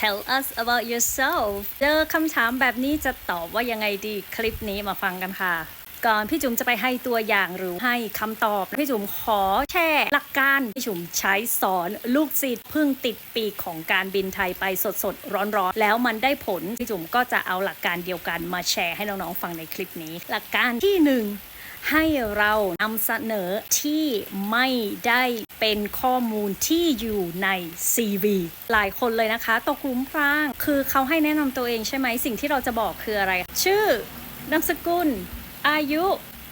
tell us about yourself เจอคำถามแบบนี้จะตอบว่ายังไงดีคลิปนี้มาฟังกันค่ะ ก่อนพี่จุ๋มจะไปให้ตัวอย่างหรือให้คำตอบ พี่จุ๋มขอแชร์หลักการพี่จุ๋มใช้สอนลูกศิษย์เพิ่งติดปีกของการบินไทยไปสดๆ ร้อนๆ แล้วมันได้ผล พี่จุ๋มก็จะเอาหลักการเดียวกันมาแชร์ให้น้องๆฟังในคลิปนี้ หลักการที่หนึ่ง ให้เรานำเสนอที่ไม่ได้เป็นข้อมูลที่อยู่ใน CV หลายคนเลยนะคะ ตกหลุมพราง คือเขาให้แนะนำตัวเองใช่ไหม สิ่งที่เราจะบอกคืออะไร ชื่อนามสกุล อายุ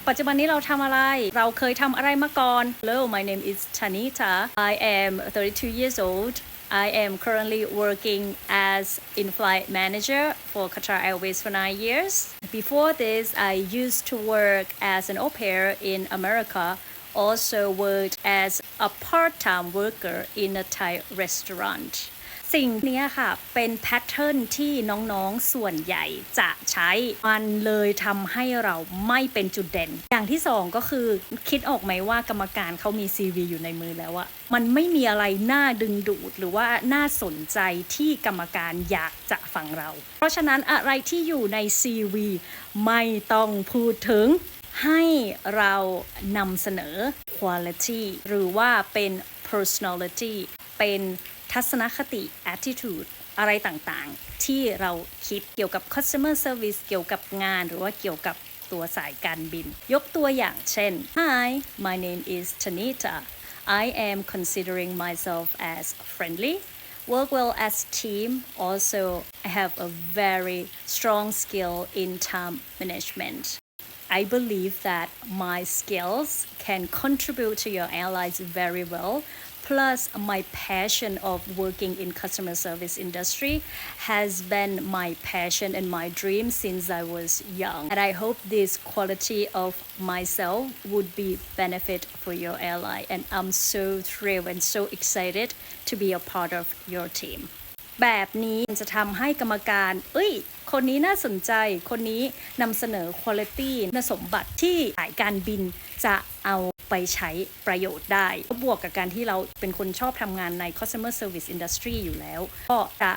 ปัจจุบันนี้เราทำอะไร เราเคยทำอะไรมาก่อน Hello my name is Chanita I am 32 years old I am currently working as in-flight manager for Qatar Airways for nine years. Before this, I used to work as an au pair in America. Also worked as a part-time worker in a Thai restaurant. สิ่งนี้ค่ะเป็นแพทเทิร์นที่น้องๆส่วนใหญ่จะใช้ มันเลยทำให้เราไม่เป็นจุดเด่น อย่างที่สองก็คือคิดออกไหมว่ากรรมการเขามี CV อยู่ในมือแล้วอะมันไม่มีอะไรน่าดึงดูดหรือว่าน่าสนใจที่กรรมการอยากจะฟังเรา เพราะฉะนั้นอะไรที่อยู่ใน CV ไม่ต้องพูดถึงให้เรานำเสนอ quality หรือว่าเป็น personality เป็น ทัศนคติ attitude อะไรต่างๆ ที่เราคิดเกี่ยวกับ customer service เกี่ยวกับงานหรือว่าเกี่ยวกับตัวสายการบิน ยกตัวอย่างเช่น Hi my name is Tanita I am considering myself as friendly work well as team also I have a very strong skill in time management I believe that my skills can contribute to your airlines very well. Plus, my passion of working in customer service industry has been my passion and my dream since I was young. And I hope this quality of myself would be benefit for your airline. And I'm so thrilled and so excited to be a part of your team. แบบนี้จะทำให้กรรมการ เอ้ย คนนี้น่าสนใจ คนนี้นำเสนอคุณภาพคุณสมบัติที่สายการบินจะ เอาไปใช้ประโยชน์ได้ บวกกับการที่เราเป็นคนชอบทำงานใน customer service industry อยู่แล้ว ก็จะ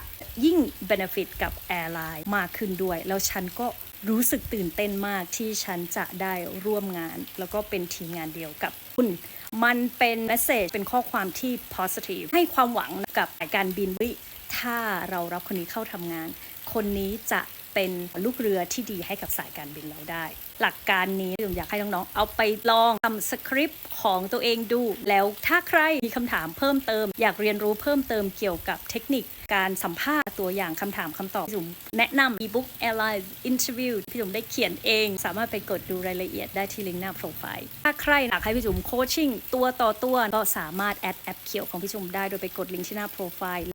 ยิ่ง benefit กับ airline มากขึ้นด้วย แล้วฉันก็รู้สึกตื่นเต้นมากที่ฉันจะได้ร่วมงาน แล้วก็เป็นทีมงานเดียวกับคุณมันเป็น message เป็นข้อความที่ positive ให้ความหวังกับสายการบินว่าถ้าเรารับคนนี้เข้าทำงาน คนนี้จะ เป็นลูกเรือที่ดีให้กับสายการบินเราได้ หลักการนี้ผมอยากให้น้องๆ เอาไปลองทำสคริปต์ของตัวเองดู แล้วถ้าใครมีคำถามเพิ่มเติม อยากเรียนรู้เพิ่มเติมเกี่ยวกับเทคนิคการสัมภาษณ์ตัวอย่างคำถามคำตอบพี่จุ๋มแนะนำ ebook airline interview พี่จุ๋มได้เขียนเอง สามารถไปกดดูรายละเอียดได้ที่ลิงก์หน้าโปรไฟล์ ถ้าใครอยากให้พี่จุ๋มโคชชิ่งตัวต่อตัวก็สามารถแอดแอปเขียวของพี่จุ๋มได้โดยไปกดลิงก์ที่หน้าโปรไฟล์